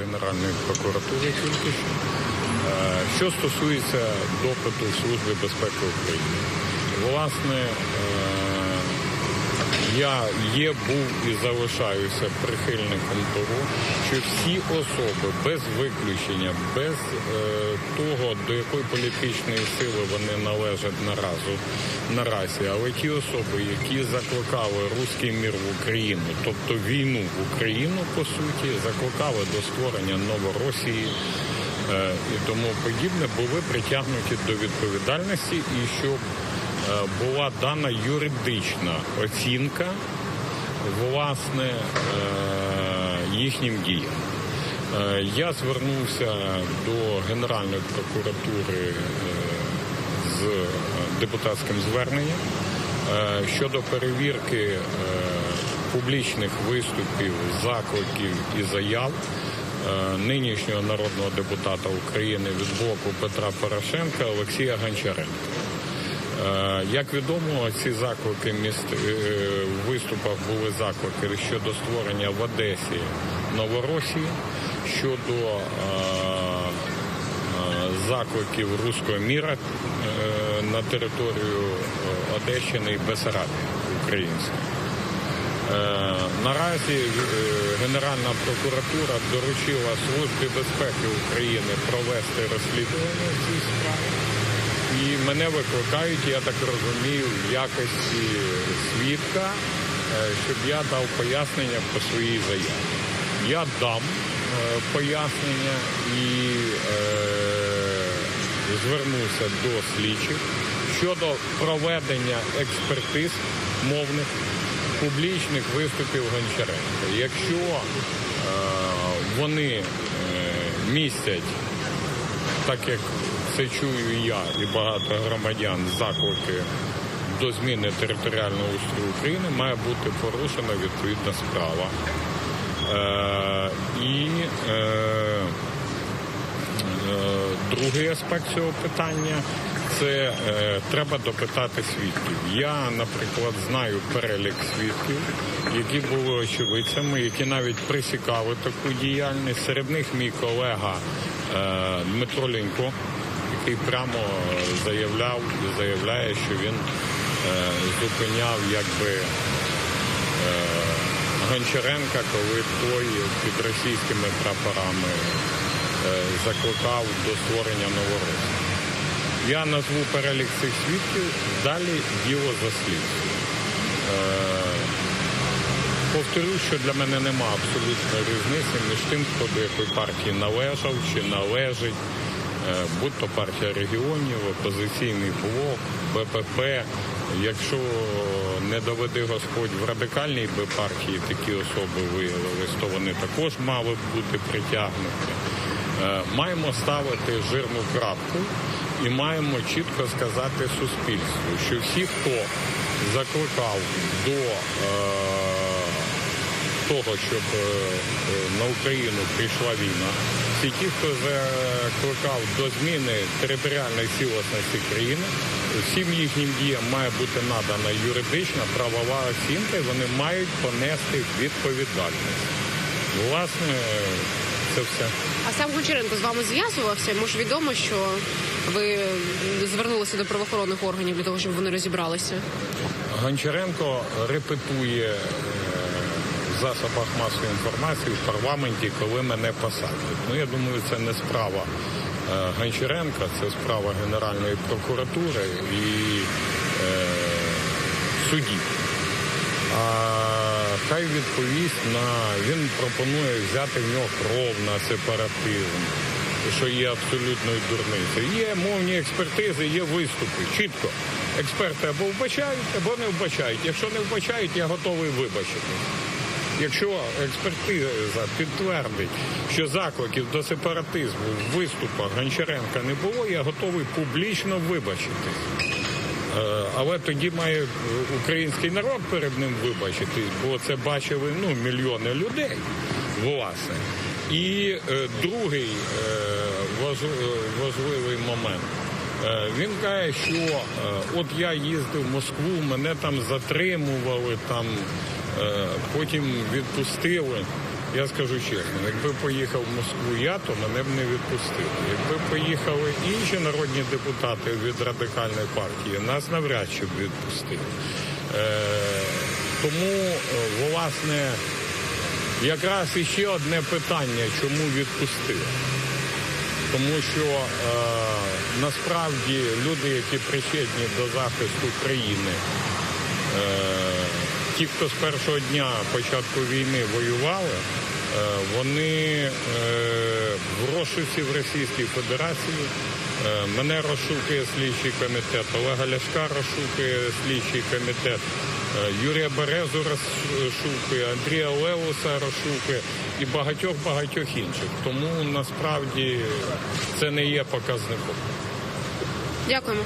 Генеральної прокуратури тільки що. Е, Що стосується допиту Служби безпеки України, власне, е, я є, був і залишаюся прихильником того, що всі особи без виключення, без е, того, до якої політичної сили вони належать наразу наразі, але ті особи, які закликали руський мір в Україну, тобто війну в Україну, по суті, закликали до створення Новоросії. е, І тому подібне були притягнуті до відповідальності, і щоб була дана юридична оцінка власне е, їхнім діям. Е, Я звернувся до Генеральної прокуратури е, з е, депутатським зверненням е, щодо перевірки е, публічних виступів, закликів і заяв е, нинішнього народного депутата України від блоку Петра Порошенка Олексія Гончаренка. Е, Як відомо, ці заклики міст е, в виступах були заклики щодо створення в Одесі Новоросії, щодо е, закликів руського міра на територію Одещини і Бесарабії української. Наразі Генеральна прокуратура доручила Службі безпеки України провести розслідування в цій справі. І мене викликають, я так розумію, в якості свідка, е, щоб я дав пояснення по своїй заяві. Я дам е, пояснення і е, звернуся до слідчих щодо проведення експертиз мовних публічних виступів Гончаренка. Якщо вони містять так як це чую я і багато громадян, заклики до зміни територіального устрою України має бути порушена відповідна справа. Е, і е, е, другий аспект цього питання це е, треба допитати свідків. Я, наприклад, знаю перелік свідків, які були очевидцями, які навіть присікали таку діяльність. Серед них мій колега е, Дмитро Ленько, який прямо заявляв заявляє, що він е, зупиняв якби е, Гончаренка, коли той під російськими прапорами е, закликав до створення Новоросії. Я назву перелік цих свідків, далі діло за слідством. Повторюю, що для мене нема абсолютної різниці між тим, хто до якої партії належав чи належить, е, будь то партія регіонів, опозиційний блок, БПП. Якщо не доведи Господь в радикальній би партії такі особи виявились, то вони також мали б бути притягнуті. Е, Маємо ставити жирну крапку і маємо чітко сказати суспільству, що всі, хто закликав до е, того, щоб е, е, на Україну прийшла війна, всі ті, хто закликав до зміни територіальної цілісності країни, всім їхнім діям має бути надана юридична правова оцінка, і вони мають понести відповідальність. Власне, це все. А сам Гончаренко з вами зв'язувався? Йому ж відомо, що ви звернулися до правоохоронних органів для того, щоб вони розібралися. Гончаренко репетує е, засобах масової інформації в парламенті, коли мене посадять. Ну я думаю, це не справа е, Гончаренка, це справа Генеральної прокуратури і е, судів. А хай відповість на він пропонує взяти в нього кров на сепаратизм, що є абсолютною дурницею. Є мовні експертизи, є виступи. Чітко. Експерти або вбачають, або не вбачають. Якщо не вбачають, я готовий вибачити. Якщо експертиза підтвердить, що закликів до сепаратизму в виступах Гончаренка не було, я готовий публічно вибачити. Е, Але тоді має е, український народ перед ним вибачити, бо це бачили ну, мільйони людей, власне. І е, другий е, е, важливий момент. Він каже, що от я їздив в Москву, мене там затримували, там, потім відпустили. Я скажу чесно, якби поїхав в Москву я, то мене б не відпустили. Якби поїхали інші народні депутати від радикальної партії, нас навряд чи б відпустили. Е, тому, е, власне, якраз іще одне питання, чому відпустили. Тому що е, насправді люди, які причетні до захисту країни, е, ті, хто з першого дня початку війни воювали, е, вони е, в розшуці в Російській Федерації. Е, мене розшукує слідчий комітет, Олега Ляшка розшукує слідчий комітет, Юрія Березу розшукує, Андрія Левуса розшукує і багатьох-багатьох інших. Тому насправді це не є показником. Дякуємо.